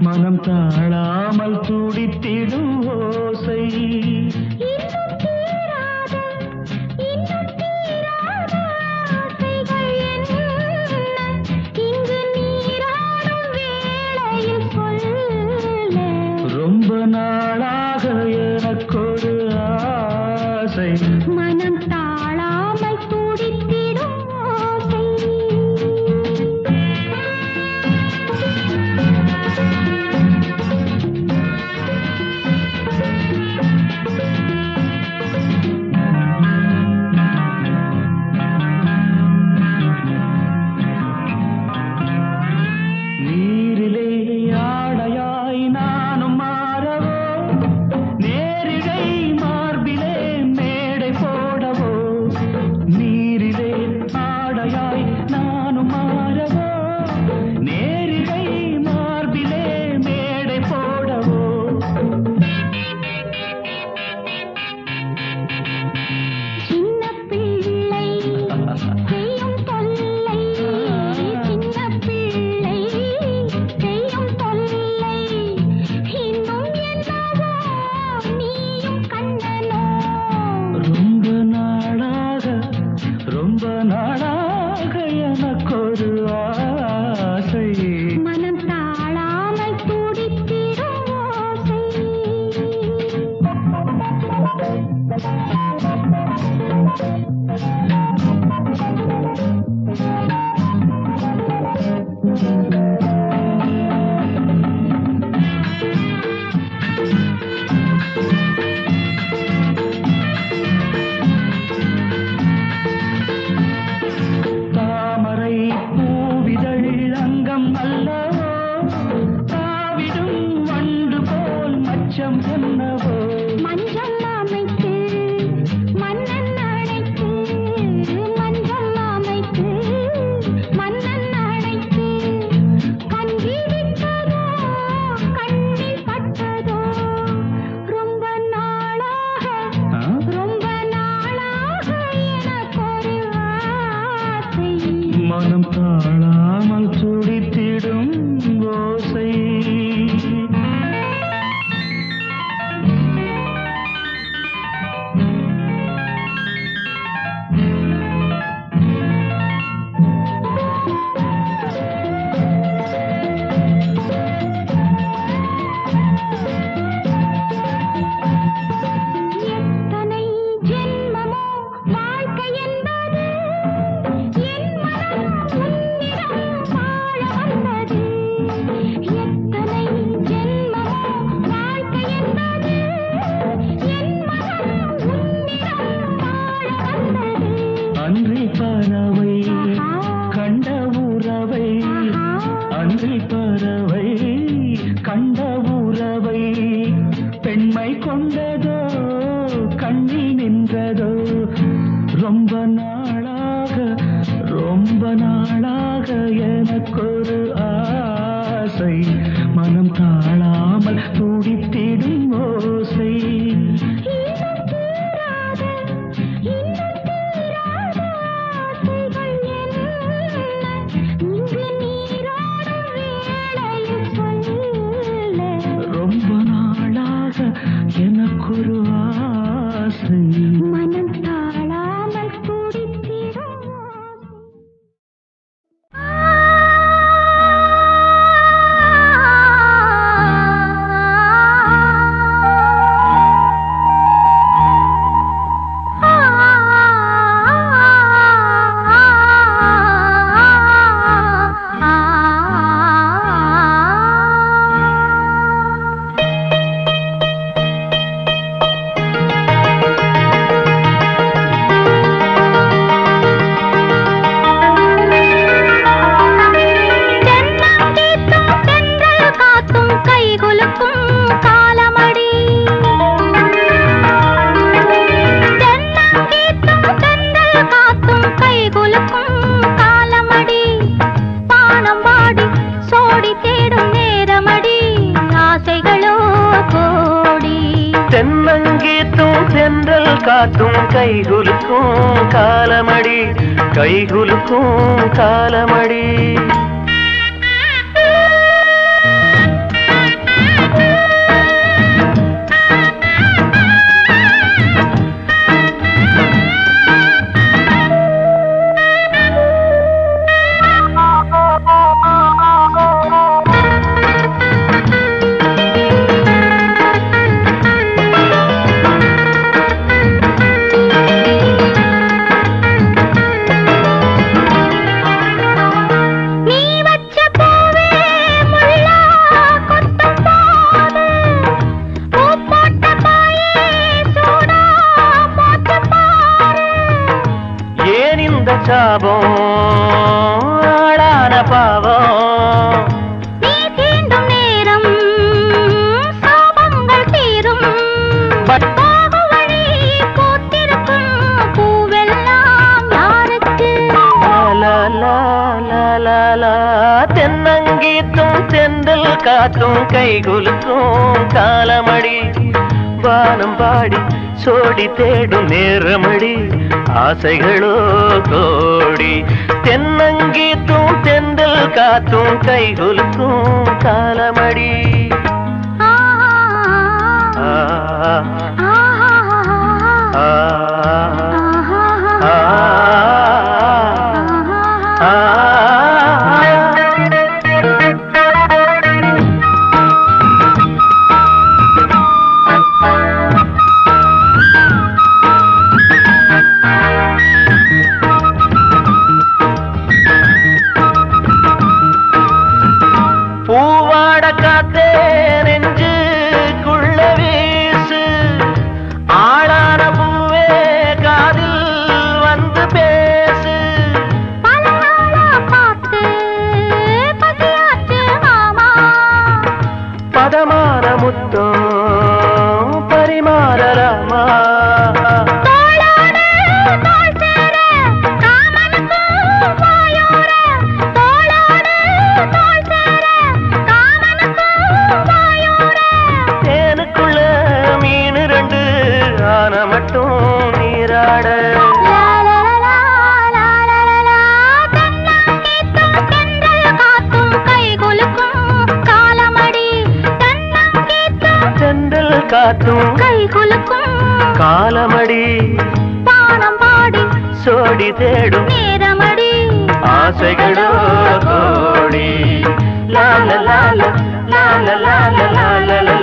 மனம் தாழாமல் துடித்திடும் ஓசை. மஞ்சள் பறவை கண்ட உறவை பெண்மை கொண்ட मनता। ಕೈಹುಲುಕೋ ಕಾಲಮಡಿ கை குலுக்கும் காலமடி. வானம் பாடி சோடி தேடும் நேரமடி. ஆசைகளோ கோடி. தென்னங்கீத்தும் தெந்தல் காத்தும் கை குலுக்கும் காலமடி. పాదమానముతో ಸೋಡಿದೇಡು ಆಸೆಗಳು ಕೋಡಿ ಲಾಲ ಲಾಲ ಲಾಲ ಲಾಲ ಲಾಲ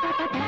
Ha ha ha ha!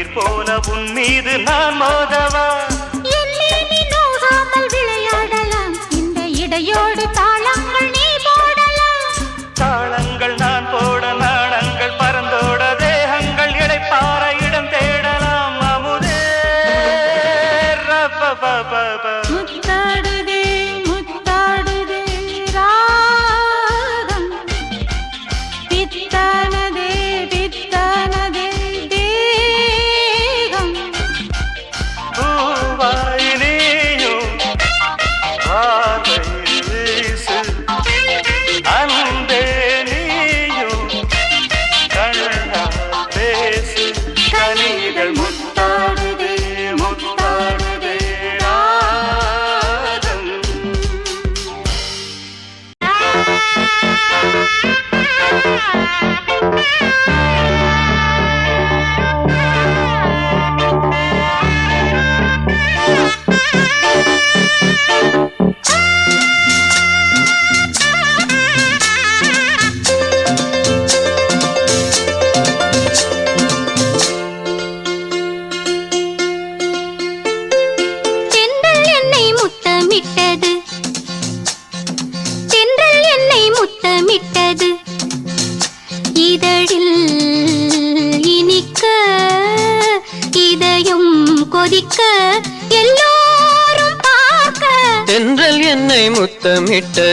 நீர் போல உன் மீது நான் மோதவா? விளையாடலாம். இந்த இடையோ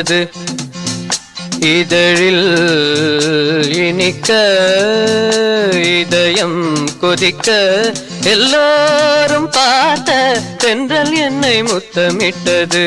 எனது இதழில் இனிக்க இதயம் கொதிக்க எல்லாரும் பார்த்த தென்றல் என்னை முத்தமிட்டது.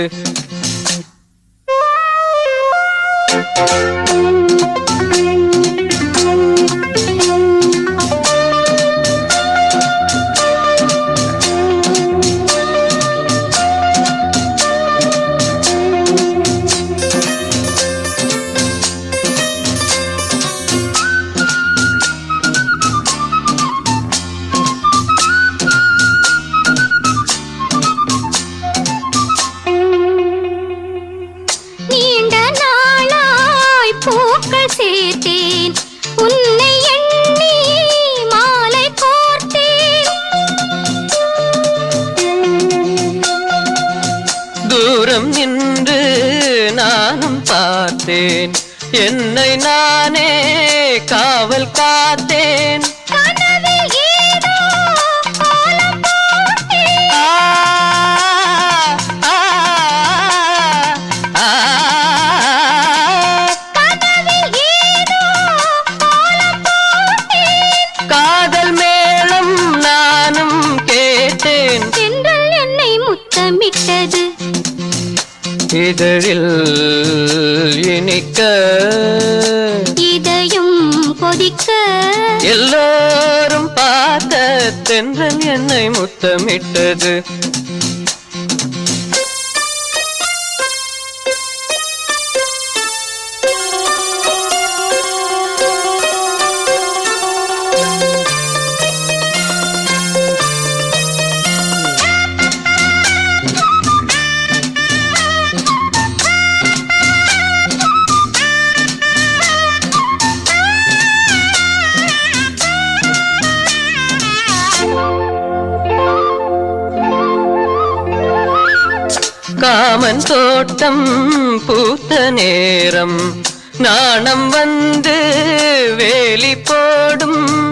கோலம் போட்டேன் காதல் மேளம் நானும் கேட்டேன். தென்றல் என்னை முத்தமிட்டது. இதழில் இனிக்க கொதிக்க எல்லோரும் பார்த்த தென்றல் என்னை முத்தமிட்டது. மாமன் தோட்டம் பூத்த நேரம். நாணம் வந்து வேலி போடும்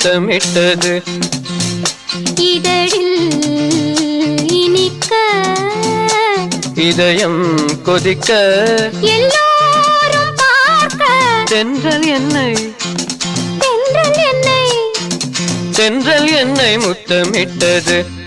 முத்தமிட்டது இதழில் இனிக்க. இதயம் கொதிக்க. எல்லோரும் பார்க்க. தென்றல் என்னை. தென்றல் என்னை. தென்றல் என்னை முத்தமிட்டது.